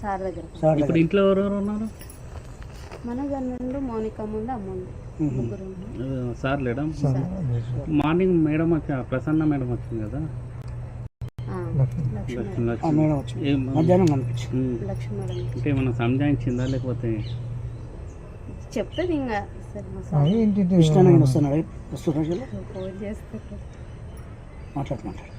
Sir దగ్గర sir ఇప్పుడు ఇంట్లో ఎవరెవరు ఉన్నారు? మన గన్నుండు మౌనిక ముందు అమ్మ ఉంది ముగ్గురు సార్ లేడా? మార్నింగ్ మేడం వచ్చి ప్రసన్న మేడం వచ్చింది కదా? ఆ, లక్ష్మి. లక్ష్మి ఆ వచ్చింది. మేడం వచ్చి ఏం మధ్యాహ్నం కనిపించింది. ఉమ్. లక్ష్మి మేడం అంటే ఏమన్నా సంజాయించిందా లేకపోతే? చెప్తుంది ఇంకా సరే మా సార్. కృష్ణ వస్తున్నాడు వస్తున్నాడు ఫోన్ చేస్తారు మాట్లాడు మాట్లాడు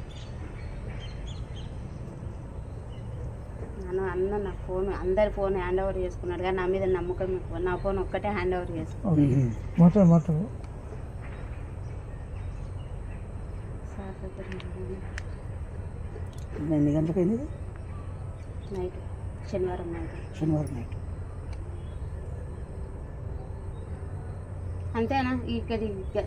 నాన్న అన్న నా ఫోన్ అందరి ఫోన్ హ్యాండ్ ఓవర్ చేసుకున్నాడు కానీ నా మీద నమ్మకం ఎక్కువ. నా ఫోన్ ఒక్కటే హ్యాండ్ ఓవర్ చేసుకున్నాడు ఎన్ని గంటలకు అయింది? నైట్ శనివారం నైట్. శనివారం నైట్. అంతేనా? ఇక్కడ ఇంకా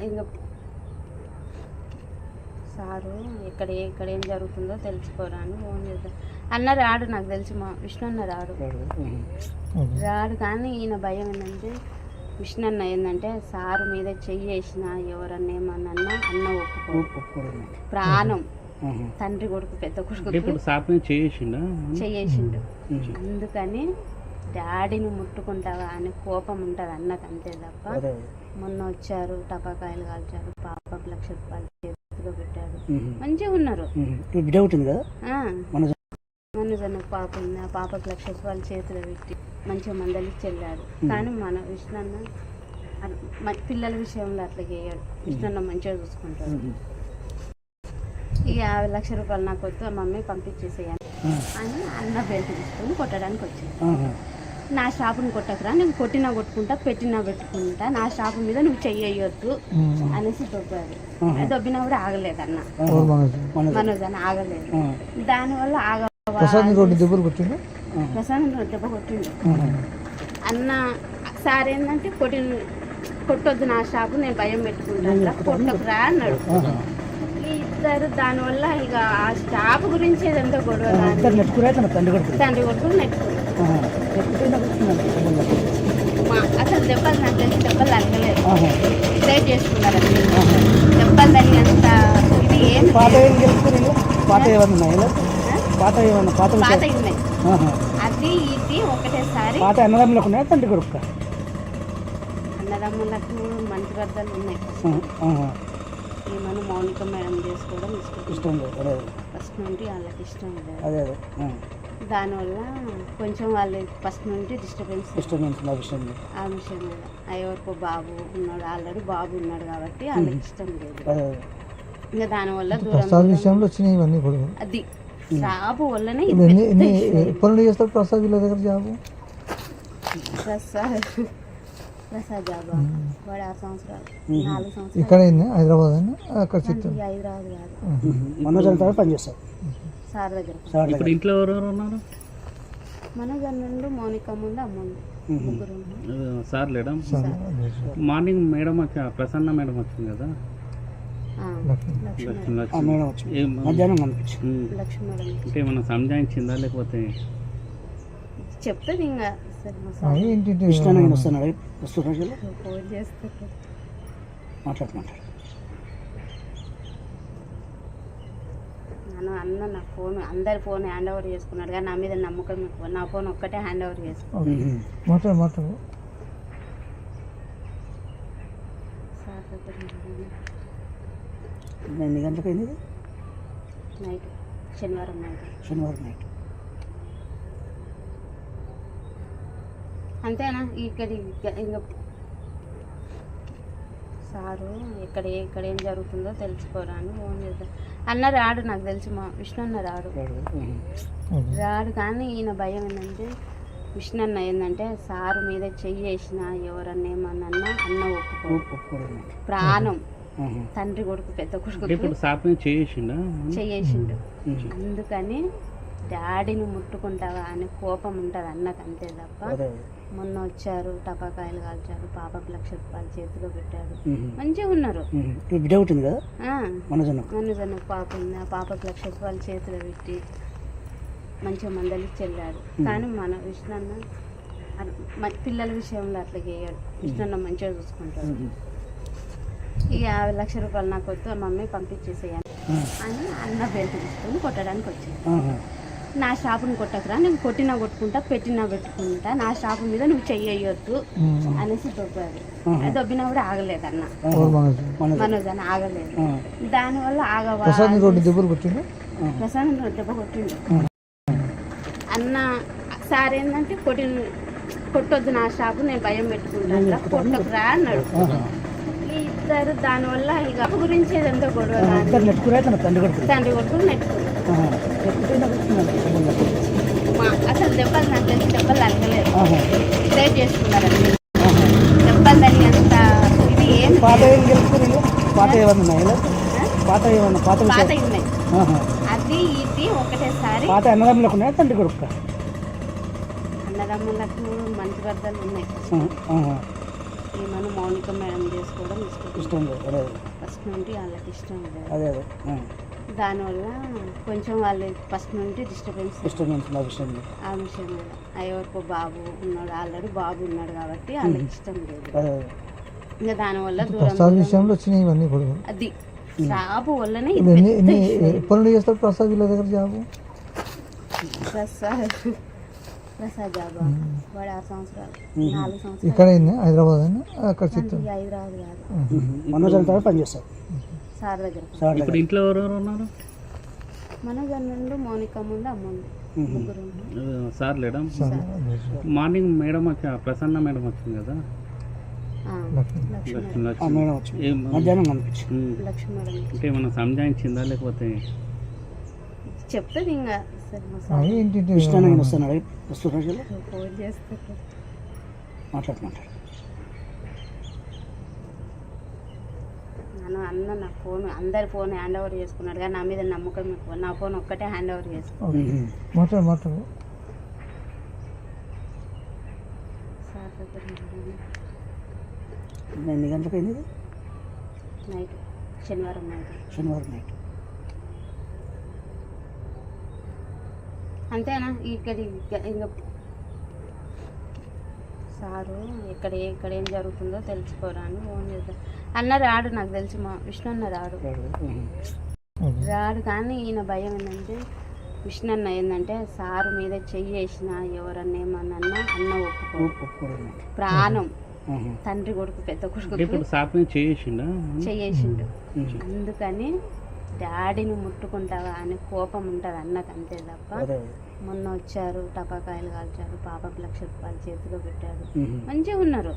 సారు ఎక్కడ ఎక్కడ ఏం జరుగుతుందో తెలుసుకోరాని ఫోన్ చేద్దాం అన్న రాడు నాకు తెలిసి మా విష్ణు అన్న రాడు. రాడు కానీ ఈయన భయం ఏంటంటే విష్ణు అన్న ఏంటంటే సారు మీద చెయ్యి వేసిన ఎవరన్నా ఏమన్నా అన్న ఒప్పుకో ప్రాణం. తండ్రి కొడుకు పెద్ద కొడుకు చేసిండా చెయ్యేసిండు. అందుకని డాడీని ముట్టుకుంటావా అని కోపం ఉంటుంది అన్నకు అంతే తప్ప మొన్న వచ్చారు టపాకాయలు కాల్చారు పాపకు లక్ష రూపాయలు చేతిలో పెట్టాడు ఉమ్. మంచిగా ఉన్నారు. బిడ్డ ఉంటుంది కదా? ఆ, మన మనుజన్న పాప ఉంది. ఆ పాపకు లక్ష రూపాయలు చేతిలో పెట్టి మంచిగా మందలిచ్చి వెళ్ళాడు కానీ మన విష్ణన్న పిల్లల విషయంలో అట్లా చేయడు. విష్ణన్న మంచిగా చూసుకుంటాడు. ఉమ్. ఈ యాభై లక్ష రూపాయలు నాకు వద్దు ఆ మమ్మీ పంపించేసేయాలి. అని అన్న బెల్ట్ తీసుకొని కొట్టడానికి వచ్చింది. నా షాపుని కొట్టకురా నేను కొట్టినా కొట్టుకుంటా పెట్టినా పెట్టుకుంటా నా షాపు మీద నువ్వు చెయ్యొద్దు అనేసి దొబ్బాడు ఆహా. దొబ్బినా కూడా ఆగలేదు అన్న మన మనోజ్. అని ఆగలేదు. దానివల్ల ఆగ ప్రసాద్ దెబ్బ కొట్టిండు. అన్న సార్ ఏంటంటే కొట్టి కొట్టొద్దు నా షాపు నేను భయం పెట్టుకుంటాను కొట్టకురా అన్నాడు. ఇద్దరు దానివల్ల ఇక ఆ షాపు గురించి ఏదంతా గొడవ తండ్రి కొడుకు తండ్రి నెట్టుకున్నారు. అసలు దెబ్బలు నాకు తెలిసి దెబ్బలు తగ్గలేదు. ట్రై చేసుకున్నారు అసలు. దెబ్బలు తగినంత ఇది ఏం పాత ఏం గెలుచుకుని పాత ఏమన్నా? పాత ఏమన్నా పాత పాత ఉన్నాయి. అది ఇది ఒకటేసారి పాత అన్నదమ్ములకు ఉన్నాయా? తండ్రి కొడుకు అన్నదమ్ములకు మంచి వద్దలు ఉన్నాయి. ఈమెను మౌనిక మేడం చేసుకోవడం ఇష్టం. ఇష్టం లేదు. ఫస్ట్ నుండి వాళ్ళకి ఇష్టం లేదు. అదే అదే. దానివల్ల కొంచెం వాళ్ళు ఫస్ట్ నుండి డిస్టర్బెన్స్ నుంచి నా విషయం లేదు. ఆ విషయం మీద ఎవరికో బాబు ఉన్నాడు ఆల్రెడీ బాబు ఉన్నాడు కాబట్టి వాళ్ళకి ఇష్టం లేదు. ఇంకా దానివల్ల ప్రసాద్ దూరం విషయంలో వచ్చినాయి ఇవన్నీ కూడా. అది జాబు వల్లనే ఇది ఎన్ని పెద్ద ఎన్ని issue. ఎప్పటి నుండి చేస్తారు ప్రసాద్ వీళ్ళ దగ్గర జాబు? ప్రసాద్ ప్రసాద్ జాబా? వాడు ఆరు సంవత్సరాలు నాలుగు సంవత్సరాలు. ఇక్కడ అయింది హైదరాబాద్ అని అక్కడ చిత్తూరు. హైదరాబాద్. కాదు మనోజ్ అంతా పని చేస్తారు సార్ దగ్గర. ఇప్పుడు ఇంట్లో ఎవరెవరు ఉన్నారు? మన గన్నుండు మౌనిక ముందు అమ్మ ఉంది ఉమ్. ముగ్గురు ఉన్నారు. ఆ, సార్ లేడా? మార్నింగ్ మేడం వచ్చి ప్రసన్న మేడం వచ్చింది కదా? ఆ, లక్ష్మి. లక్ష్మి లక్ష్మి ఆ వచ్చింది. మేడం వచ్చి ఏం? మధ్యాహ్నం కనిపించింది. ఉమ్. లక్ష్మి మేడం. అంటే ఏమన్నా సంజాయించిందా లేకపోతే? చెప్తుంది ఇంకా. సరే మా వస్తున్నాడు ఫోన్ చేస్తారు నాన్న అన్న నా ఫోన్ అందరి ఫోన్ హ్యాండ్ ఓవర్ చేసుకున్నాడు కానీ నా మీద నమ్మకం ఎక్కువ. నా ఫోన్ ఒక్కటే హ్యాండ్ ఓవర్ చేసుకున్నాడు ఎన్ని గంటలకు అయింది? నైట్ శనివారం నైట్. శనివారం నైట్. అంతేనా? ఇక్కడ ఇంకా సారు ఎక్కడ ఎక్కడ ఏం జరుగుతుందో తెలుసుకోరాని ఫోన్ చేద్దాం అన్న రాడు నాకు తెలిసి మా విష్ణు అన్న రాడు. రాడు కానీ ఈయన భయం ఏంటంటే విష్ణు అన్న ఏంటంటే సారు మీద చెయ్యి వేసిన ఎవరన్నా ఏమన్నా అన్న ఒప్పుకో ప్రాణం. తండ్రి కొడుకు పెద్ద కొడుకు. చేసిండా చెయ్యేసిండు. అందుకని డాడీని ముట్టుకుంటావా అని కోపం ఉంటుంది అన్నకు అంతే తప్ప. మొన్న వచ్చారు టపాకాయలు కాల్చారు పాపకు లక్ష రూపాయలు చేతిలో పెట్టాడు ఉమ్. మంచిగా ఉన్నారు. బిడ్డ ఉంటుంది కదా? ఆ, మనోజన్న పాప ఉంది. ఆ పాపకు లక్ష రూపాయలు చేతిలో పెట్టి మంచిగా మందలిచ్చి వెళ్ళాడు కానీ మన విష్ణన్న పిల్లల విషయంలో అట్లా చేయడు. విష్ణన్న మంచిగా చూసుకుంటాడు. ఈ యాభై లక్ష రూపాయలు నాకు ఆ మమ్మీ పంపించేసేయాలి. అని అన్న బెల్ట్ తీసుకొని కొట్టడానికి వచ్చింది. నా షాపుని కొట్టకురా నేను కొట్టినా కొట్టుకుంటా పెట్టినా పెట్టుకుంటా నా షాపు మీద నువ్వు చెయ్యొద్దు అనేసి దొబ్బాడు అది దొబ్బినా కూడా ఆగలేదు అన్న. మనోజ్ అని ఆగలేదు. దానివల్ల ఆగవా ప్రసాద్ రెండు దెబ్బలు కొట్టిండు ప్రసాదం దెబ్బ కొట్టిండు. అన్న సార్ ఏంటంటే కొట్టి కొట్టొద్దు నా షాపు నేను భయం పెట్టుకుంటా కొట్టకురా అన్నాడు. ఇద్దరు దానివల్ల ఇక గురించి ఏదంతా గొడవ తండ్రి కొడుకు మా అసలు దెబ్బలు నాకు తెలిసి దెబ్బలు తగ్గలేదు. సేవ్ చేసుకున్నారు అన్ని. దెబ్బలు తగినంత ఇది ఏం పాత ఏం గెలుచుకుని పాత ఏమన్నా ఉన్నాయా? పాత ఏమన్నా పాత పాత? ఉన్నాయి. అది ఇది ఒకటేసారి. పాత అన్నదమ్ములకు ఉన్నాయా? తండ్రి కొడుకు అన్నదమ్ములకు మంచి వద్దలు ఉన్నాయి. మనం మౌనిక మేడం చేసుకోవడం ఇష్టం. లేదు ఫస్ట్ నుండి వాళ్ళకి ఇష్టం లేదు. అదే అదే. దానివల్ల కొంచెం వాళ్ళు ఫస్ట్ నుండి డిస్టర్బెన్స్ విషయం లేదు. ఆ విషయం మీద ఎవరికో బాబు ఉన్నాడు ఆల్రెడీ బాబు ఉన్నాడు కాబట్టి వాళ్ళకి ఇష్టం లేదు. ఇంకా దానివల్ల దూరం ప్రసాద్ విషయంలో వచ్చినాయి ఇవన్నీ గొడవలు అది. షాపు వల్లనే ఎప్పటి నుండి చేస్తాడు ప్రసాద్ వీళ్ళ దగ్గర జాబు? ప్రసాద్. ప్రసాద్ జాబా? వాడు ఆరు సంవత్సరాలు. నాలుగు సంవత్సరాలు. ఇక్కడ హైదరాబాద్ అక్కడ హైదరాబాద్ కాదు. మనోజ్ అంతా పనిచేస్తారు సార్ దగ్గర ఇప్పుడు ఇంట్లో ఎవరెవరు ఉన్నారు? మనోజ్ నుండి మౌనిక ముందు అమ్మ ఉంది ముగ్గురు సార్ లేడా? సార్. మార్నింగ్ మేడం వచ్చి ప్రసన్న మేడం వచ్చింది కదా? ఆ, లక్ష్మి. లక్ష్మీ లక్ష్మి ఆ లక్ష్మి మేడం వచ్చి ఏం? మధ్యాహ్నం కనిపించింది. ఉమ్. లక్ష్మీ మేడం అంటే ఏమన్నా సంజాయించిందా లేకపోతే? చెప్తుంది ఇంకా. సరే మా వస్తున్నాడు. వస్తున్నాడు కదా? ఫోన్ చేస్తారు మాట్లాడు మాట్లాడు నన్ను అన్న నా ఫోన్ అందరి ఫోన్ హ్యాండ్ ఓవర్ చేసుకున్నాడు కానీ నా మీద నమ్మకం ఎక్కువ. నా ఫోన్ ఒక్కటే హ్యాండ్ ఓవర్ దగ్గర ఎన్ని గంటలకు అయింది? నైట్ శనివారం నైట్. శనివారం నైట్. అంతేనా? ఇక్కడ ఇంకా సారు ఎక్కడ ఎక్కడ ఏం జరుగుతుందో తెలుసుకోరా అని ఫోన్ అన్న రాడు నాకు తెలిసి మా విష్ణు అన్న రాడు. రాడు కానీ ఈయన భయం ఏంటంటే విష్ణు అన్న ఏంటంటే సారు మీద చెయ్యి వేసిన ఎవరన్నా ఏమన్నా అన్న ఒప్పుకో ప్రాణం. తండ్రి కొడుకు పెద్ద కొడుకు చేసిండా చెయ్యేసిండు. అందుకని డాడీని ముట్టుకుంటావా అని కోపం ఉంటుంది అన్నకు అంతే తప్ప. మొన్న వచ్చారు టపాకాయలు కాల్చారు పాపకు లక్ష రూపాయలు చేతిలో పెట్టారు. మంచిగా ఉన్నారు.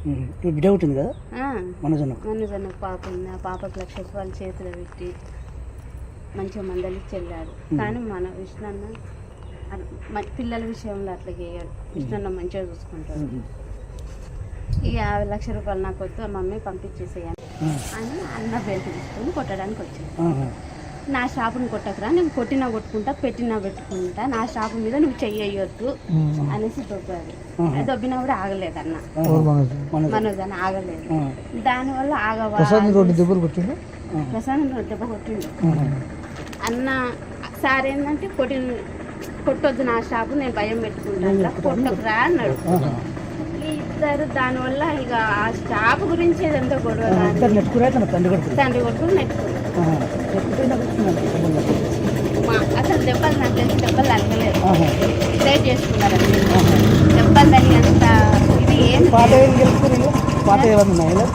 బిడ్డ ఉంటుంది కదా? ఆ, మనోజ్ అన్నకు మనోజ్ అన్న పాప ఉంది. ఆ పాపకు లక్ష రూపాయలు చేతిలో పెట్టి మంచిగా మందలిచ్చి వెళ్ళాడు కానీ మన విష్ణు అన్న అర్- మ- పిల్లల విషయంలో అట్లా చేయడు. విష్ణు అన్న మంచిగా చూసుకుంటాడు. ఈ యాభై లక్ష రూపాయలు నాకు వద్దు మమ్మీ పంపించేసేయాలి. అని అన్న బెల్ట్ తీసుకొని కొట్టడానికి వచ్చింది. నా షాపుని కొట్టకురా నేను కొట్టినా కొట్టుకుంటా పెట్టినా పెట్టుకుంటా నా షాపు మీద నువ్వు చెయ్యొద్దు. అనేసి. అది దొబ్బినా కూడా ఆగలేదు అన్న ఎవరు మనసు మనోజ్. అని ఆగలేదు. దానివల్ల ఆగవా? ప్రసాద్ రెండు దెబ్బలు కొట్టిండు? ప్రసాదం దెబ్బ కొట్టిండు. అన్న సార్ ఏంటంటే కొట్టి కొట్టొద్దు నా షాపు నేను భయం పెట్టుకుంటా కొట్టకురా అన్నాడు. ఇద్దరు దానివల్ల ఇక ఆ షాపు గురించి ఏదంతా గొడవ తండ్రి కొడుకు. తండ్రి అసలు దెబ్బలు నాకు తెలిసి దెబ్బలు తగ్గలేదు. చేసుకున్నారు. దెబ్బలు తగినంత ఇది ఏం పాత ఏం గెలుచుకుని పాత ఏమన్నా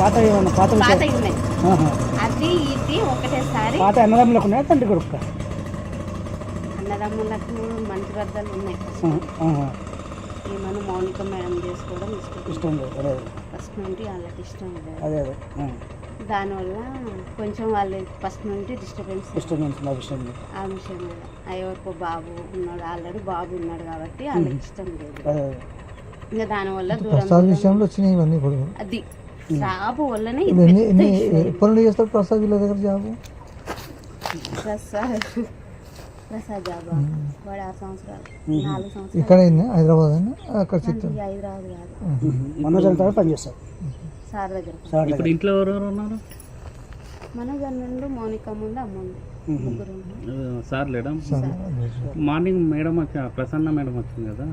పాత ఏమన్నా పాత పాత విషయాలు? ఉన్నాయి. ఆహా. అది ఇది ఒకటేసారి పాత అన్నదమ్ములకు ఉన్నాయా తండ్రి కొడుకు? అన్నదమ్ములకు మంచి వద్దలు ఉన్నాయి. మనం మౌనిక మేడం చేసుకోవడం ఇష్టం. లేదు. ఫస్ట్ నుండి వాళ్ళకి ఇష్టం అదే అదే. దానివల్ల కొంచెం వాళ్ళు ఫస్ట్ నుండి డిస్టర్బెన్స్ నుంచి నా విషయం. ఆ విషయం ఎవరికో బాబు ఉన్నాడు ఆల్రెడీ బాబు ఉన్నాడు కాబట్టి వాళ్ళకి ఇష్టం లేదు. ఇంకా దానివల్ల దూరం ప్రసాద్ విషయంలో వచ్చినాయి ఇవన్నీ గొడవలు అది. వల్లనే పెద్ద ఎన్ని issue. ఎప్పటి నుండి చేస్తాడు ప్రసాద్ వీళ్ళ దగ్గర జాబు? ప్రసాద్. ప్రసాద్ జాబా? వాడు ఆరు సంవత్సరాలు. నాలుగు సంవత్సరాలు. ఇక్కడ హైదరాబాద్ అక్కడ హైదరాబాద్ కాదు. మనోజ్ అంతా పనిచేస్తారు సార్ దగ్గర. సార్ ఇప్పుడు ఇంట్లో ఎవరెవరు ఉన్నారు? మనోజ్ నుండి మౌనిక ముందు అమ్మ ఉంది ముగ్గురు ఉన్నారు. ఆ, సార్ లేడా? మార్నింగ్ మేడం వచ్చి ప్రసన్న మేడం వచ్చింది కదా?